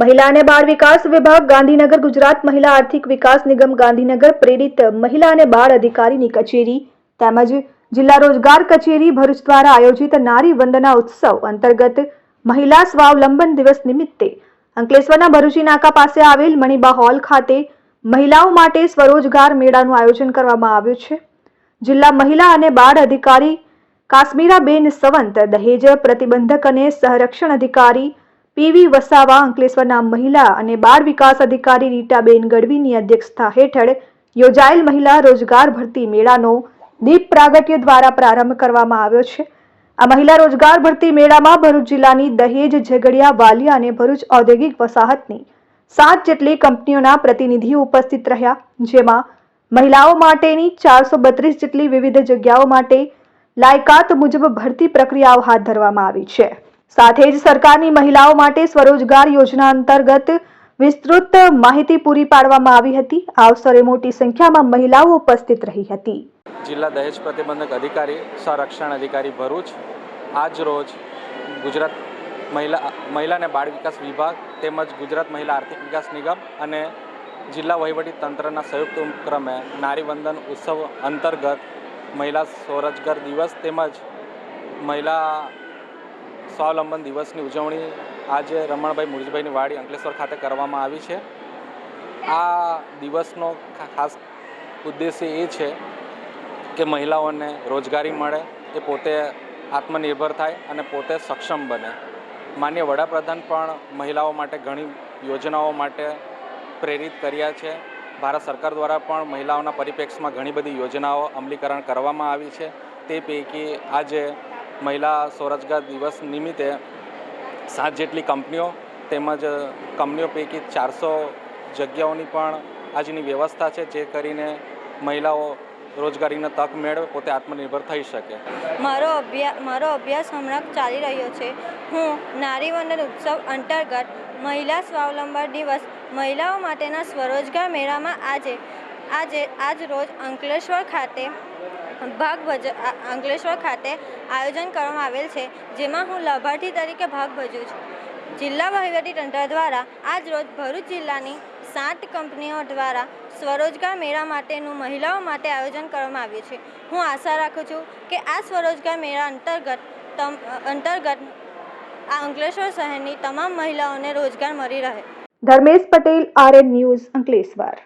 મહિલા અને બાળ વિકાસ વિભાગ, ગાંધીનગર ગુજરાત મહિલા આર્થિક વિકાસ નિગમ, ગાંધીનગર પ્રેરિત મહિલા અને બાળ અધિકારીની કચેરી તેમજ જિલ્લા રોજગાર કચેરી ભરૂચ દ્વારા આયોજિત નારી વંદના ઉત્સવ અંતર્ગત મહિલા સ્વાવલંબન દિવસ નિમિત્તે અંકલેશ્વરના ભરૂચી નાકા પાસે આવેલ મણિબા હોલ ખાતે મહિલાઓ માટે સ્વરોજગાર મેળાનું આયોજન કરવામાં આવ્યું છે. જિલ્લા મહિલા અને બાળ અધિકારી કાશ્મીરાબેન સંવંત દહેજ પ્રતિબંધક અને સંરક્ષણ અધિકારી પીવી વસાવા અંકલેશ્વરના મહિલા અને બાળ વિકાસ અધિકારી રીટાબેન ગઢવીની અધ્યક્ષતા હેઠળ યોજાયેલ મહિલા રોજગાર ભરતી મેળાનો દીપ પ્રાગટ્ય દ્વારા પ્રારંભ કરવામાં આવ્યો છે. આ મહિલા રોજગાર ભરતી મેળામાં ભરૂચ જિલ્લાની દહેજ, ઝઘડિયા, વાલિયા અને ભરૂચ ઔદ્યોગિક વસાહતની સાત જેટલી કંપનીઓના પ્રતિનિધિઓ ઉપસ્થિત રહ્યા, જેમાં મહિલાઓ માટેની ચારસો બત્રીસ જેટલી વિવિધ જગ્યાઓ માટે લાયકાત મુજબ ભરતી પ્રક્રિયાઓ હાથ ધરવામાં આવી છે. સાથે જ સરકારની મહિલાઓ માટે સ્વરોજગાર યોજના અંતર્ગત વિસ્તૃત માહિતી પૂરી પાડવામાં આવી હતી. આ અવસરે મોટી સંખ્યામાં મહિલાઓ ઉપસ્થિત રહી હતી. જિલ્લા દહેજ પ્રતિબંધક અધિકારી, સંરક્ષણ અધિકારી ભરૂચ આજ રોજ ગુજરાત મહિલા મહિલા અને બાળ વિકાસ વિભાગ તેમજ ગુજરાત મહિલા આર્થિક વિકાસ નિગમ અને જિલ્લા વહીવટી તંત્રના સંયુક્ત ઉપક્રમે નારીવંદન ઉત્સવ અંતર્ગત મહિલા સ્વરોજગાર દિવસ તેમજ મહિલા સ્વાવલંબન દિવસની ઉજવણી આજે રમણભાઈ મુરજીભાઈની વાડી અંકલેશ્વર ખાતે કરવામાં આવી છે. આ દિવસનો ખાસ ઉદ્દેશ્ય એ છે કે મહિલાઓને રોજગારી મળે, એ પોતે આત્મનિર્ભર થાય અને પોતે સક્ષમ બને. માન્ય વડાપ્રધાન પણ મહિલાઓ માટે ઘણી યોજનાઓ માટે પ્રેરિત કર્યા છે. ભારત સરકાર દ્વારા પણ મહિલાઓના પરિપ્રેક્ષમાં ઘણી બધી યોજનાઓ અમલીકરણ કરવામાં આવી છે. તે પૈકી આજે મહિલા સ્વરોજગાર દિવસ નિમિત્તે સાત જેટલી કંપનીઓ તેમજ કંપનીઓ પૈકી ચારસો જગ્યાઓની પણ આજની વ્યવસ્થા છે, જે કરીને મહિલાઓ રોજગારીની તક મેળવે, પોતે આત્મનિર્ભર થઈ શકે. મારો અભ્યાસ મારો અભ્યાસ હમણાં ચાલી રહ્યો છે. હું નારીવંદન ઉત્સવ અંતર્ગત મહિલા સ્વાવલંબન દિવસ મહિલાઓ માટેના સ્વરોજગાર મેળામાં આજે આજે, આજ રોજ અંકલેશ્વર ખાતે ભાગ ભજ અંકલેશ્વર ખાતે આયોજન કરવામાં આવેલ છે, જેમાં હું લાભાર્થી તરીકે ભાગ ભજવું છું. જિલ્લા વહીવટી તંત્ર દ્વારા આજ રોજ ભરૂચ જિલ્લાની સાત કંપનીઓ દ્વારા સ્વરોજગાર મેળા માટેનું મહિલાઓ માટે આયોજન કરવામાં આવ્યું છે. હું આશા રાખું છું કે આ સ્વરોજગાર મેળા અંતર્ગત તમ, અંતર્ગત આ અંકલેશ્વર શહેરની તમામ મહિલાઓને રોજગાર મળી રહે. Dharmesh Patel, RN news Ankleshwar.